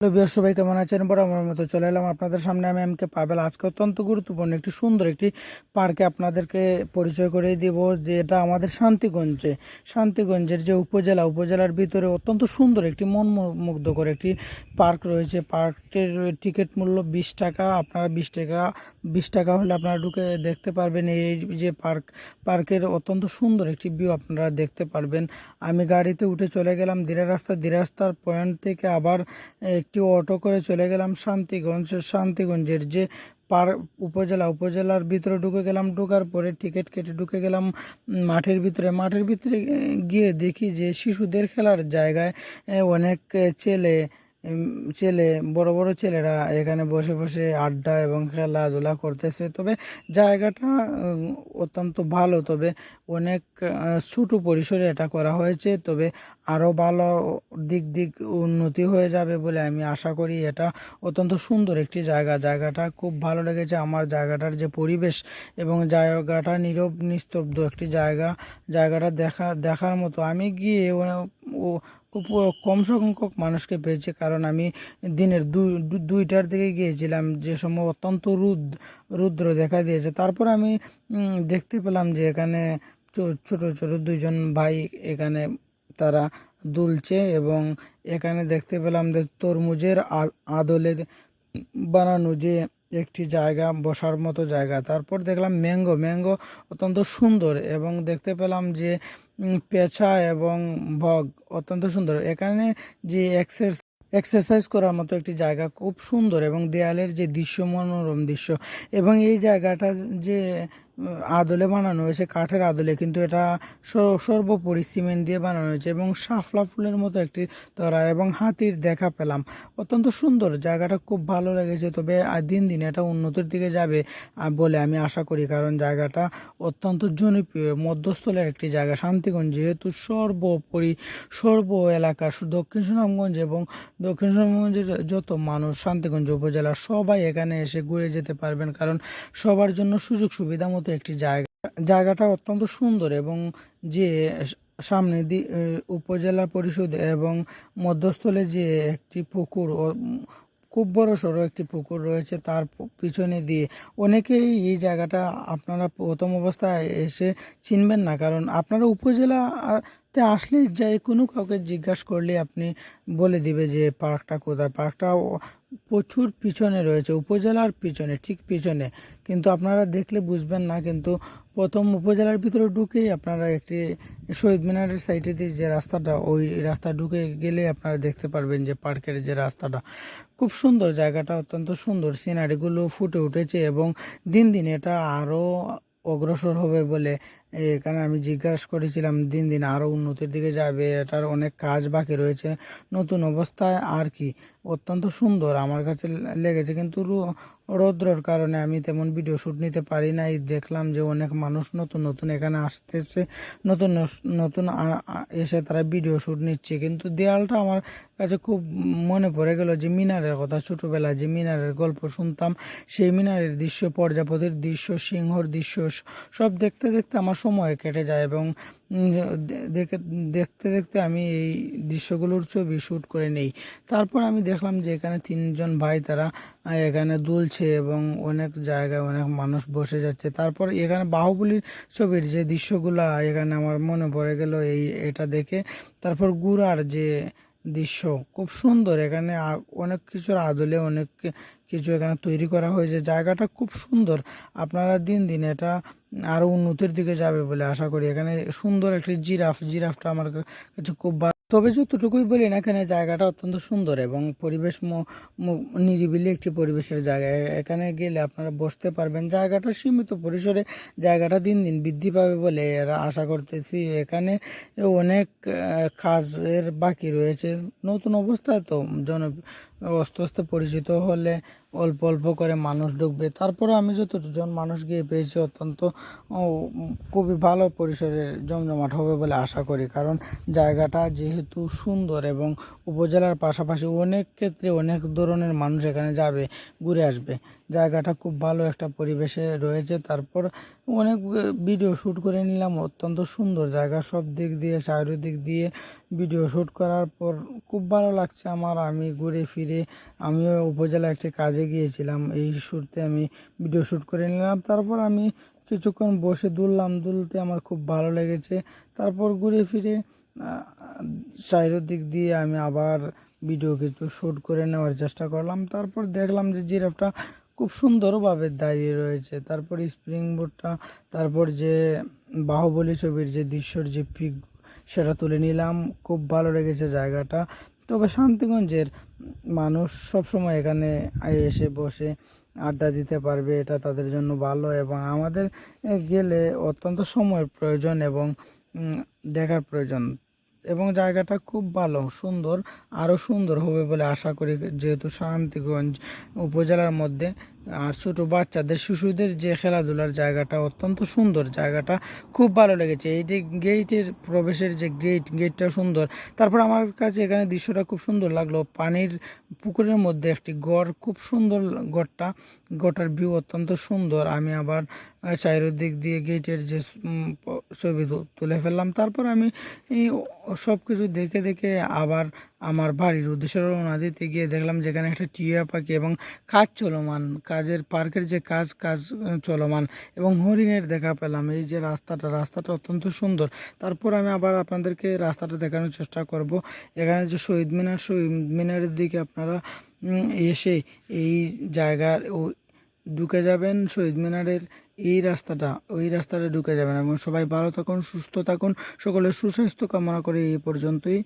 Hello সবাই কেমন আছেন? বড় আমার মতো চলে এলাম আপনাদের সামনে। আমি এমকে পাবেল। আজকে অত্যন্ত গুরুত্বপূর্ণ একটি সুন্দর একটি পার্কে আপনাদেরকে পরিচয় করে দিব যে এটা আমাদের শান্তিগঞ্জে। শান্তিগঞ্জের যে উপজেলা, উপজেলার ভিতরে অত্যন্ত সুন্দর একটি মন মুগ্ধকর একটি পার্ক রয়েছে। পার্কের টিকিট মূল্য বিশ টাকা। আপনারা বিশ টাকা বিশ টাকা হলে আপনারা ঢুকে দেখতে পারবেন। এই যে পার্ক, পার্কের অত্যন্ত সুন্দর একটি ভিউ আপনারা দেখতে পারবেন। আমি গাড়িতে উঠে চলে গেলাম। ধীরে রাস্তা, ধীরে রাস্তার পয়েন্ট থেকে আবার একটি অটো করে চলে গেলাম শান্তিগঞ্জ। শান্তিগঞ্জের যে পার উপজেলা, উপজেলার ভিতরে ঢুকে গেলাম। ঢোকার পরে টিকিট কেটে ঢুকে গেলাম মাঠের ভিতরে। মাঠের ভিতরে গিয়ে দেখি যে শিশুদের খেলার জায়গায় অনেক ছেলে ছেলে, বড় বড় ছেলেরা এখানে বসে বসে আড্ডা এবং খেলাধুলা করতেছে। তবে জায়গাটা অত্যন্ত ভালো। তবে অনেক ছোটো পরিসরে এটা করা হয়েছে। তবে আরও ভালো দিক দিক উন্নতি হয়ে যাবে বলে আমি আশা করি। এটা অত্যন্ত সুন্দর একটি জায়গা। জায়গাটা খুব ভালো লেগেছে। আমার জায়গাটার যে পরিবেশ এবং জায়গাটা নীরব, নিস্তব্ধ একটি জায়গা। জায়গাটা দেখা, দেখার মতো। আমি গিয়ে ও- কম সংখ্যক মানুষকে পেয়েছে। কারণ আমি দিনের দুই দুইটার দিকে গিয়েছিলাম, যে সময় অত্যন্ত রুদ রুদ্র দেখা দিয়েছে। তারপর আমি দেখতে পেলাম যে এখানে ছোট ছোট দুইজন ভাই এখানে তারা দুলছে এবং এখানে দেখতে পেলাম যে তরমুজের আদলে বানানো যে একটি জায়গা, বসার মতো জায়গা। তারপর দেখলাম ম্যাঙ্গো। ম্যাঙ্গো অত্যন্ত সুন্দর এবং দেখতে পেলাম যে পেঁচা এবং বগ অত্যন্ত সুন্দর। এখানে যে এক্সের এক্সারসাইজ করার মতো একটি জায়গা খুব সুন্দর এবং দেয়ালের যে দৃশ্য, মনোরম দৃশ্য এবং এই জায়গাটা যে আদলে বানানো হয়েছে, কাঠের আদলে, কিন্তু এটা সর্বোপরি সিমেন্ট দিয়ে বানানো হয়েছে এবং শাপলা ফুলের মতো একটি তরা এবং হাতির দেখা পেলাম। অত্যন্ত সুন্দর, জায়গাটা খুব ভালো লেগেছে, তবে দিন দিন এটা উন্নতির দিকে যাবে বলে আমি আশা করি, কারণ জায়গাটা অত্যন্ত জনপ্রিয়, মধ্যস্থলের একটি জায়গা। শান্তিগঞ্জ যেহেতু সর্বোপরি, সর্ব এলাকা দক্ষিণ সুনামগঞ্জ এবং দক্ষিণ সুনামগঞ্জের যত মানুষ, শান্তিগঞ্জ উপজেলা সবাই এখানে এসে ঘুরে যেতে পারবেন, কারণ সবার জন্য সুযোগ সুবিধা মতো একটি জায়গা। জায়গাটা অত্যন্ত সুন্দর এবং যে সামনে দি উপজেলা পরিষদ এবং মধ্যস্থলে যে একটি পুকুর খুব বড় সড়ো একটি পুকুর রয়েছে তার পিছনে দিয়ে। অনেকেই এই জায়গাটা আপনারা প্রথম অবস্থায় এসে চিনবেন না কারণ আপনারা উপজেলাতে আসলেই যাই, কোনো কাউকে জিজ্ঞাসা করলে আপনি বলে দিবে যে পার্কটা কোথায়? পার্কটা প্রচুর পিছনে রয়েছে, উপজেলার পিছনে, ঠিক পিছনে। কিন্তু আপনারা দেখলে বুঝবেন না, কিন্তু প্রথম উপজেলার ভিতরে ঢুকেই আপনারা একটি শহীদ মিনারের সাইডে দিয়ে যে রাস্তাটা, ওই রাস্তা ঢুকে গেলে আপনারা দেখতে পারবেন যে পার্কের যে রাস্তাটা। খুব সুন্দর জায়গাটা, অত্যন্ত সুন্দর সিনারিগুলো ফুটে উঠেছে এবং দিন দিন এটা আরও অগ্রসর হবে বলে এখানে আমি জিজ্ঞাসা করেছিলাম, দিন দিন আরও উন্নতির দিকে যাবে, এটার অনেক কাজ বাকি রয়েছে। নতুন অবস্থায় আর কি, অত্যন্ত সুন্দর আমার কাছে লেগেছে। কিন্তু রৌদ্রর কারণে আমি তেমন ভিডিও শ্যুট নিতে পারি নাই। দেখলাম যে অনেক মানুষ নতুন নতুন এখানে আসতেছে, নতুন নতুন এসে তারা ভিডিও শ্যুট নিচ্ছে। কিন্তু দেয়ালটা আমার কাছে খুব মনে পড়ে গেল যে মিনারের কথা ছোটোবেলায় যে মিনারের গল্প শুনতাম, সেই মিনারের দৃশ্য প্রজাপতির দৃশ্য, সিংহর দৃশ্য, সব দেখতে দেখতে আমার সময় কেটে যায় এবং দেখে, দেখতে দেখতে আমি এই দৃশ্যগুলোর ছবি শ্যুট করে নেই। তারপর আমি দেখলাম যে এখানে তিনজন ভাই তারা এখানে দুলছে এবং অনেক জায়গায় অনেক মানুষ বসে যাচ্ছে। তারপর এখানে বাহুবলীর ছবির যে দৃশ্যগুলা, এখানে আমার মনে পড়ে গেল এই, এটা দেখে। তারপর গুড়ার যে দৃশ্য। খুব সুন্দর এখানে অনেক কিছুর আদলে অনেক কিছু এখানে তৈরি করা হয়েছে। জায়গাটা খুব সুন্দর। আপনারা দিন দিন এটা আরও উন্নতির দিকে যাবে বলে আশা করি। এখানে সুন্দর একটি জিরাফ। জিরাফটা আমার কাছে খুব তবে যতটুকুই বলি না এখানে জায়গাটা অত্যন্ত সুন্দর এবং পরিবেশ নিরিবিলি একটি পরিবেশের জায়গা। এখানে গেলে আপনারা বসতে পারবেন। জায়গাটা সীমিত পরিসরে জায়গাটা দিন দিন বৃদ্ধি পাবে বলে এরা আশা করতেছি। এখানে অনেক কাজের বাকি রয়েছে। নতুন অবস্থায় তো জন আস্তে আস্তে পরিচিত হলে অল্প অল্প করে মানুষ ঢুকবে। তারপরে আমি যতজন মানুষ গিয়ে পেয়েছি, অত্যন্ত খুবই ভালো পরিসরের জমজমাট হবে বলে আশা করি। কারণ জায়গাটা যেহেতু যেহেতু সুন্দর এবং উপজেলার পাশাপাশি অনেক ক্ষেত্রে অনেক ধরনের মানুষ এখানে যাবে, ঘুরে আসবে। জায়গাটা খুব ভালো একটা পরিবেশে রয়েছে। তারপর অনেক ভিডিও শ্যুট করে নিলাম, অত্যন্ত সুন্দর জায়গা। সব দিক দিয়ে, চারিদিক দিয়ে ভিডিও শ্যুট করার পর খুব ভালো লাগছে আমার। আমি ঘুরে ফিরে, আমিও উপজেলা একটি কাজে গিয়েছিলাম। এই শ্যুটতে আমি ভিডিও শ্যুট করে নিলাম। তারপর আমি কিছুক্ষণ বসে দুললাম। দুলতে আমার খুব ভালো লেগেছে। তারপর ঘুরে ফিরে সাইডের চারিদিক দিয়ে আমি আবার ভিডিও কিছু শ্যুট করে নেওয়ার চেষ্টা করলাম। তারপর দেখলাম যে জিরাফটা খুব সুন্দরভাবে দাঁড়িয়ে রয়েছে। তারপর স্প্রিং বোর্ডটা তারপর যে বাহুবলী ছবির যে দৃশ্যর যে পিক সেটা তুলে নিলাম। খুব ভালো লেগেছে জায়গাটা। তবে শান্তিগঞ্জের মানুষ সবসময় এখানে এসে বসে আড্ডা দিতে পারবে, এটা তাদের জন্য ভালো এবং আমাদের গেলে অত্যন্ত সময়ের প্রয়োজন এবং দেখার প্রয়োজন। এবং জায়গাটা খুব ভালো, সুন্দর আরও সুন্দর হবে বলে আশা করি যেহেতু শান্তিগঞ্জ উপজেলার মধ্যে। আর ছোটো বাচ্চাদের, শিশুদের যে খেলাধুলার জায়গাটা, অত্যন্ত সুন্দর জায়গাটা, খুব ভালো লেগেছে। এই যে গেটের প্রবেশের যে গেট গেটটা সুন্দর। তারপর আমার কাছে এখানে দৃশ্যটা খুব সুন্দর লাগল। পানির পুকুরের মধ্যে একটি গড়, খুব সুন্দর গড়টা। গড়টার ভিউ অত্যন্ত সুন্দর। আমি আবার চারিদিক দিয়ে গেটের যে ছবি তুলে ফেললাম। তারপর আমি সব কিছু দেখে দেখে আবার আমার বাড়ির উদ্দেশ্যে রওনা দিতে গিয়ে দেখলাম যেখানে একটা টিয়া পাখি এবং কাজ চলমান, কাজের পার্কের যে কাজ কাজ চলমান এবং হরিণের দেখা পেলাম। এই যে রাস্তাটা রাস্তাটা অত্যন্ত সুন্দর। তারপর আমি আবার আপনাদেরকে রাস্তাটা দেখানোর চেষ্টা করব। এখানে যে শহীদ মিনার, শহীদ মিনারের দিকে আপনারা এসে এই জায়গার ও ঢুকে যাবেন। শহীদ মিনারের এই রাস্তাটা, ওই রাস্তাটা ঢুকে যাবেন এবং সবাই ভালো থাকুন, সুস্থ থাকুন, সকলের সুস্বাস্থ্য কামনা করে এই পর্যন্তই।